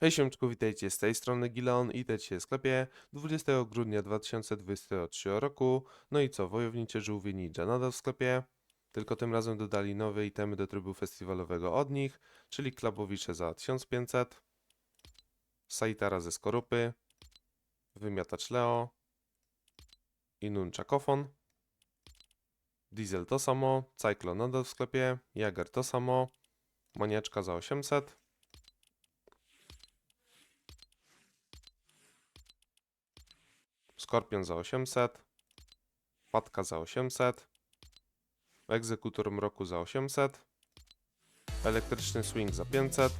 Hej siemczku, witajcie z tej strony Gileon i witajcie w sklepie 20 grudnia 2023 roku. No i co, wojownicze żółwie ninja nadal w sklepie, tylko tym razem dodali nowe itemy do trybu festiwalowego od nich, czyli klabowicze za 1500, Saitara ze skorupy, wymiatacz Leo i nunchakofon. Diesel to samo, Cyclone nadal w sklepie, Jager to samo, maniaczka za 800. Skorpion za 800, Patka za 800, Egzekutor Mroku za 800, Elektryczny Swing za 500,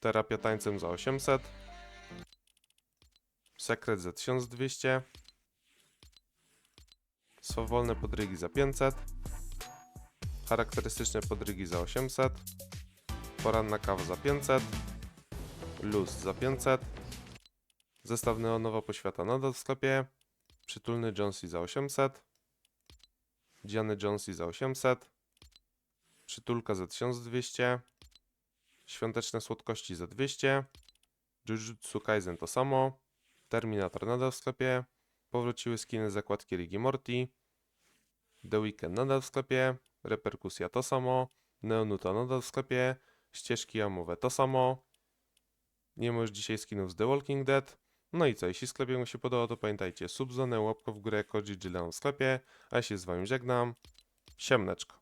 Terapia Tańcem za 800, Sekret za 1200, Swawolne podrygi za 500, Charakterystyczne podrygi za 800, Poranna kawa za 500, Luz za 500, Zestaw neonowa poświata nadal w sklepie. Przytulny Jonesy za 800. Diany Jonesy za 800. Przytulka za 1200. Świąteczne słodkości za 200. Jujutsu Kaisen to samo. Terminator nadal w sklepie. Powróciły skiny zakładki Rigi Morty. The Weekend nadal w sklepie. Reperkusja to samo. Neonuta nadal w sklepie. Ścieżki jamowe to samo. Nie ma już dzisiaj skinów z The Walking Dead. No i co, jeśli sklepie mu się podoba, to pamiętajcie, subzonę, łapkę w górę, Gileon w sklepie, a ja się z wami żegnam. Siemneczko.